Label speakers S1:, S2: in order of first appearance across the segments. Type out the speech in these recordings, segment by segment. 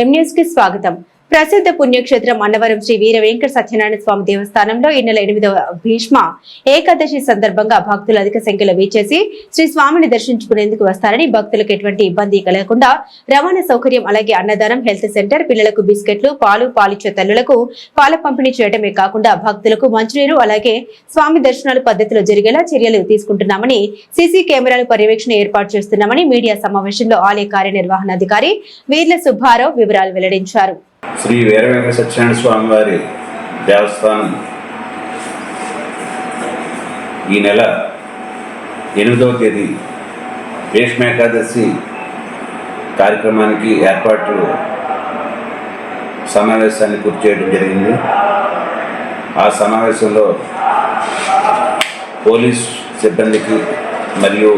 S1: ఎంన్యూస్కి స్వాగతం. ప్రసిద్ధ పుణ్యక్షేత్రం అన్నవరం శ్రీ వీర వెంకట సత్యనారాయణ స్వామి దేవస్థానంలో ఈ నెల ఎనిమిదవ భీష్మ ఏకాదశి సందర్భంగా భక్తులు అధిక సంఖ్యలో వీచేసి శ్రీ స్వామిని దర్శించుకునేందుకు వస్తారని భక్తులకు ఎటువంటి ఇబ్బంది కలగకుండా రవాణా సౌకర్యం అలాగే అన్నదానం హెల్త్ సెంటర్ పిల్లలకు బిస్కెట్లు పాలు పాలిచ్చే తల్లులకు పాల పంపిణీ చేయడమే కాకుండా భక్తులకు మంచినీరు అలాగే స్వామి దర్శనాలు పద్ధతిలో జరిగేలా చర్యలు తీసుకుంటున్నామని సీసీ కెమెరాలు పర్యవేక్షణ ఏర్పాటు చేస్తున్నామని మీడియా సమావేశంలో ఆలయ కార్యనిర్వహణాధికారి వీర్ల సుబ్బారావు వివరాలు వెల్లడించారు.
S2: శ్రీ వీర సత్యనారాయణ స్వామి వారి దేవస్థానం. ఈ నెల ఎనిమిదవ తేదీ భీష్మేకాదశి కార్యక్రమానికి ఏర్పాట్లు సమావేశాన్ని పూర్తి చేయడం జరిగింది. ఆ సమావేశంలో పోలీస్ సిబ్బందికి మరియు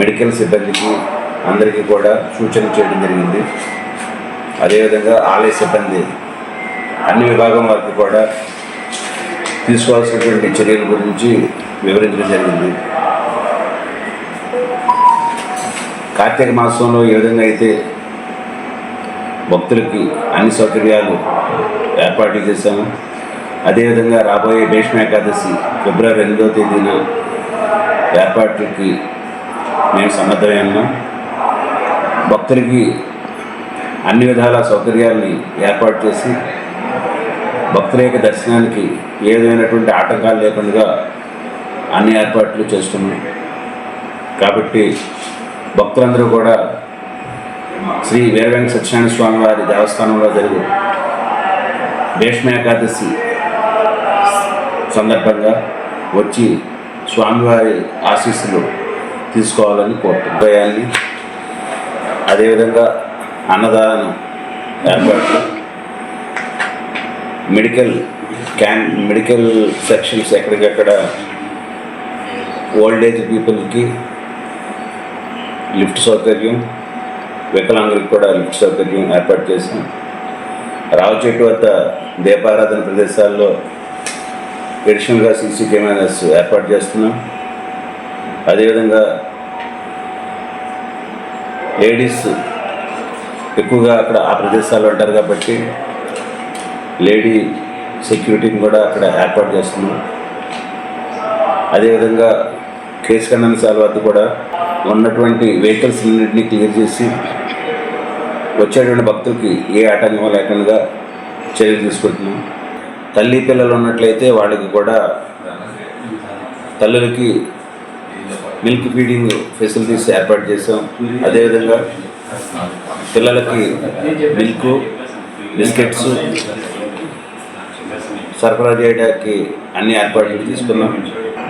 S2: మెడికల్ సిబ్బందికి అందరికీ కూడా సూచన చేయడం జరిగింది. అదేవిధంగా ఆలయ సిబ్బంది అన్ని విభాగం వారికి కూడా తీసుకోవాల్సినటువంటి చర్యల గురించి వివరించడం జరిగింది. కార్తీక మాసంలో ఏ విధంగా అయితే భక్తులకి అన్ని సౌకర్యాలు ఏర్పాటు చేశాము అదేవిధంగా రాబోయే భీష్మ ఏకాదశి ఫిబ్రవరి ఎనిమిదవ తేదీన ఏర్పాట్లకి మేము సన్నద్ధమై ఉన్నాం. భక్తులకి అన్ని విధాల సౌకర్యాల్ని ఏర్పాటు చేసి భక్తుల యొక్క దర్శనానికి ఏదైనటువంటి ఆటంకాలు లేకుండా అన్ని ఏర్పాట్లు చేస్తున్నాం. కాబట్టి భక్తులందరూ కూడా శ్రీ వీరవేంక సత్యనారాయణ స్వామి వారి దేవస్థానంలో జరుగు భీష్మ ఏకాదశి సందర్భంగా వచ్చి స్వామివారి ఆశీస్సులు తీసుకోవాలని కోరుతున్నాను అదేవిధంగా అన్నదానం ఏర్పాట్లు. మెడికల్ క్యాన్ మెడికల్ సెక్షన్స్ ఎక్కడికక్కడ ఓల్డ్ ఏజ్ పీపుల్కి లిఫ్ట్ సౌకర్యం వికలాంగులకు కూడా లిఫ్ట్ సౌకర్యం ఏర్పాటు చేసాం రావు చెట్టు వద్ద దీపారాధన ప్రదేశాల్లో ఎడిషనల్గా సీసీ కెమెరాస్ ఏర్పాటు చేస్తున్నాం. అదేవిధంగా లేడీస్ ఎక్కువగా అక్కడ ఆ ప్రదేశాల్లో ఉంటారు కాబట్టి లేడీ సెక్యూరిటీని కూడా అక్కడ ఏర్పాటు చేస్తున్నాం అదేవిధంగా కేసు సార్ వద్ద కూడా ఉన్నటువంటి వెహికల్స్ అన్నింటినీ క్లియర్ చేసి వచ్చేటువంటి భక్తులకి ఏ ఆటంకం లేకుండా చర్యలు తీసుకుంటున్నాం. తల్లి పిల్లలు ఉన్నట్లయితే వాళ్ళకి కూడా తల్లులకి మిల్క్ ఫీడింగ్ ఫెసిలిటీస్ ఏర్పాటు చేసాం అదేవిధంగా పిల్లలకి మిల్క్ బిస్కెట్స్ సరఫరా చేయడానికి అన్ని ఏర్పాట్లు తీసుకున్నాం.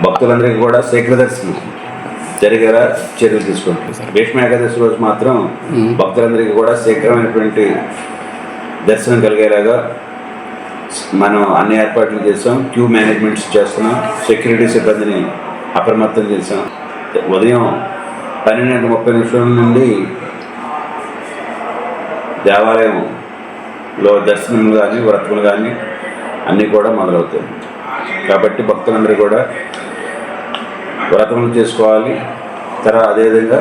S2: భక్తులందరికీ కూడా శీఘ్ర దర్శనం జరిగేలా చర్యలు తీసుకుంటాం భీష్మ ఏకాదశి రోజు మాత్రం భక్తులందరికీ కూడా శీఘ్రమైనటువంటి దర్శనం కలిగేలాగా మనం అన్ని ఏర్పాట్లు చేసాం. క్యూ మేనేజ్మెంట్స్ చేస్తున్నాం. సెక్యూరిటీ సిబ్బందిని అప్రమత్తం చేసాం. ఉదయం పన్నెండు ముప్పై నిమిషాల నుండి దేవాలయంలో దర్శనములు కానీ వ్రతములు కానీ అన్నీ కూడా మొదలవుతాయి. కాబట్టి భక్తులందరూ కూడా వ్రతములు చేసుకోవాలి. తర్వాత అదేవిధంగా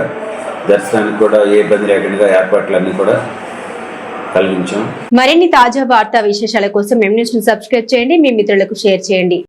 S2: దర్శనానికి కూడా ఏ ఇబ్బంది లేకుండా ఏర్పాట్లన్నీ కూడా కలిగించాం.
S1: మరిన్ని తాజా వార్తా విశేషాల కోసం ఎం ను సబ్స్క్రైబ్ చేయండి మీ మిత్రులకు షేర్ చేయండి.